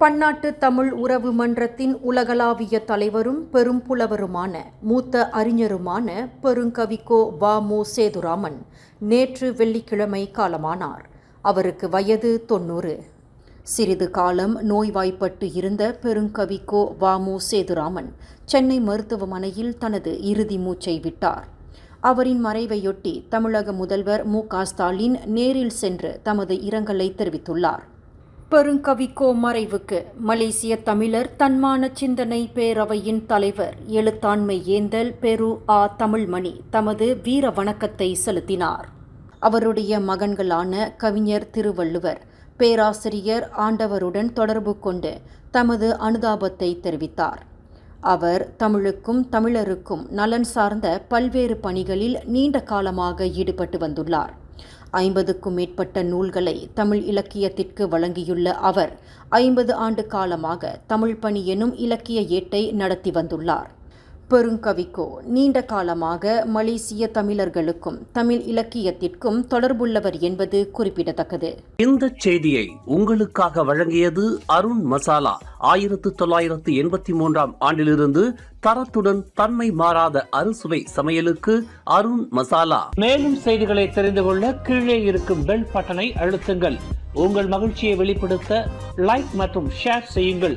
பன்னாட்டு தமிழ் உறவு மன்றத்தின் உலகளாவிய தலைவரும் பெரும் புலவருமான மூத்த அறிஞருமான பெருங்கவிக்கோ வாமு சேதுராமன் நேற்று வெள்ளிக்கிழமை காலமானார். அவருக்கு வயது தொன்னூறு சிறிது காலம் நோய்வாய்ப்பட்டு இருந்த பெருங்கவிக்கோ வாமு சேதுராமன் சென்னை மருத்துவமனையில் தனது இறுதி மூச்சை விட்டார். அவரின் மறைவையொட்டி தமிழக முதல்வர் மு க ஸ்டாலின் நேரில் சென்று தமது இரங்கலை தெரிவித்துள்ளார். பெருங்கவிக்கோ மறைவுக்கு மலேசிய தமிழர் தன்மான சிந்தனை பேரவையின் தலைவர் எழுத்தாண்மை ஏந்தல் பெரு ஆ தமிழ்மணி தமது வீர வணக்கத்தை செலுத்தினார். அவருடைய மகன்களான கவிஞர் திருவள்ளுவர் பேராசிரியர் ஆண்டவருடன் தொடர்பு கொண்டு தமது அனுதாபத்தை தெரிவித்தார். அவர் தமிழுக்கும் தமிழருக்கும் நலன் சார்ந்த பல்வேறு பணிகளில் நீண்ட காலமாக ஈடுபட்டு வந்துள்ளார். ஐம்பதுக்கும் மேற்பட்ட நூல்களை தமிழ் இலக்கியத்திற்கு வழங்கியுள்ள அவர் ஐம்பது ஆண்டு காலமாக தமிழ் பணி எனும் இலக்கிய ஏட்டை நடத்தி வந்துள்ளார். பெருங்கவிக்கோ. நீண்ட காலமாக மலேசிய தமிழர்களுக்கும் தமிழ் இலக்கியத்திற்கும் தொடர்புள்ளவர் என்பது குறிப்பிடத்தக்கது. இந்த செய்தியை உங்களுக்காக வழங்கியது அருண் மசாலா. ஆயிரத்து தொள்ளாயிரத்து எண்பத்தி மூன்றாம் ஆண்டிலிருந்து தரத்துடன் தன்மை மாறாத அறுசுவை சமையலுக்கு அருண் மசாலா. மேலும் செய்திகளை தெரிந்து கொள்ள கீழே இருக்கும் பெல் பட்டனை அழுத்துங்கள். உங்கள் மகிழ்ச்சியை வெளிப்படுத்த லைக் மற்றும் ஷேர் செய்யுங்கள்.